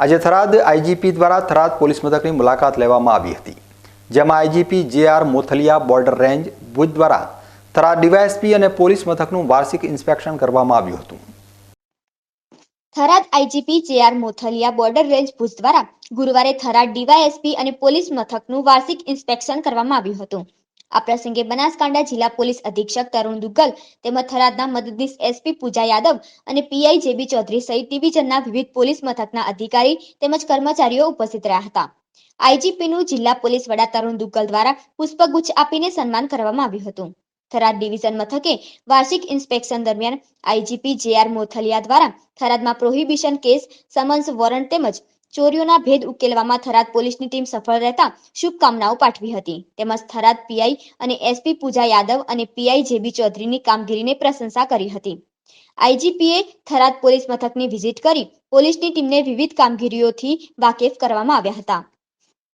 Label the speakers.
Speaker 1: આજે થરાદ આઈજીપી દ્વારા થરાદ પોલીસ મથકની મુલાકાત લેવામાં આવી હતી, જેમાં IGP J R Mothaliya border range Bhuj દ્વારા થરાદ ડીવાયએસપી અને પોલીસ મથકનું વાર્ષિક ઇન્સ્પેક્શન કરવામાં આવ્યું હતું.
Speaker 2: Tharad IGP J R Mothaliya border range Bhuj દ્વારા ગુરુવારે થરાદ ડીવાયએસપી અને પોલીસ મથકનું વાર્ષિક ઇન્સ્પેક્શન કરવામાં આવ્યું હતું. આ પ્રસંગે બનાસકાંઠા જિલ્લા પોલીસ અધિક્ષક તરુણ દુગ્ગલ તેમજ થરાદના મદદનીશ એસપી પૂજા યાદવ અને પીઆઈ જેબી ચૌધરી સહિત ડિવિઝનના વિવિધ પોલીસ મથકના અધિકારી તેમજ કર્મચારીઓ ઉપસ્થિત રહ્યા હતા. આઈજીપીનું જિલ્લા પોલીસ વડા તરુણ દુગ્ગલ દ્વારા પુષ્પગુચ્છ આપીને સન્માન કરવામાં આવ્યું હતું. થરાદ ડિવિઝન મથકે વાર્ષિક ઇન્સ્પેક્શન દરમિયાન આઈજીપી જે આર મોથલિયા દ્વારા થરાદમાં પ્રોહિબિશન કેસ, સમન્સ વોરંટ તેમજ ચોરીઓના ભેદ ઉકેલવામાં થરાદ પોલીસની ટીમ સફળ રહેતા શુભકામનાઓ પાઠવી હતી. તેમજ થરાદ પીઆઈ અને એસપી પૂજા યાદવ અને પીઆઈ જેબી ચૌધરીની કામગીરીને પ્રશંસા કરી હતી. આઈજીપીએ થરાદ પોલીસ મથકની વિઝિટ કરી પોલીસની ટીમને વિવિધ કામગીરીઓથી વાકેફ કરવામાં આવ્યા હતા.